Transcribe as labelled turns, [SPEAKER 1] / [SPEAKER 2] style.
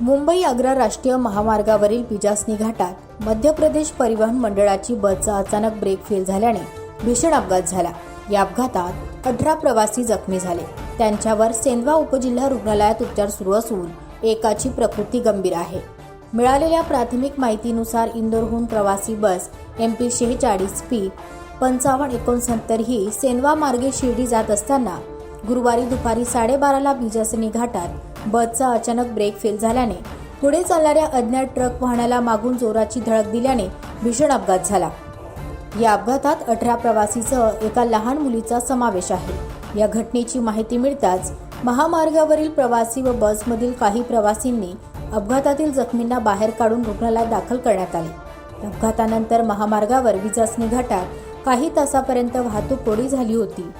[SPEAKER 1] मुंबई आग्रा राष्ट्रीय महामार्गावरील पिजासनी घाटात मध्य प्रदेश परिवहन मंडळाची बसचा अचानक ब्रेक फेल झाल्याने भीषण अपघात झाला. या अपघातात अठरा प्रवासी जखमी झाले. त्यांच्यावर सेंदवा उपजिल्हा रुग्णालयात उपचार सुरू असून एकाची प्रकृती गंभीर आहे. मिळालेल्या प्राथमिक माहितीनुसार इंदोरहून प्रवासी बस एम पी शेहेचाळीस पी पंचावन्न एकोणसत्तर ही सेनवा मार्गे शिर्डी जात असताना गुरुवारी दुपारी साडेबाराला बिजासनी घाटात बसचा अचानक ब्रेक फेल झाल्याने पुढे चालणाऱ्या अज्ञात ट्रक वाहनाला मागून जोराची धडक दिल्याने भीषण अपघात झाला. या अपघातात अठरा प्रवासीसह एका लहान मुलीचा समावेश आहे. या घटनेची माहिती मिळताच महामार्गावरील प्रवासी व बसमधील काही प्रवासींनी अपघातातील जखमींना बाहेर काढून रुग्णालयात दाखल करण्यात आले. अपघातानंतर महामार्गावर विजासनी घाटात काही तासापर्यंत वाहतूक कोडी झाली होती.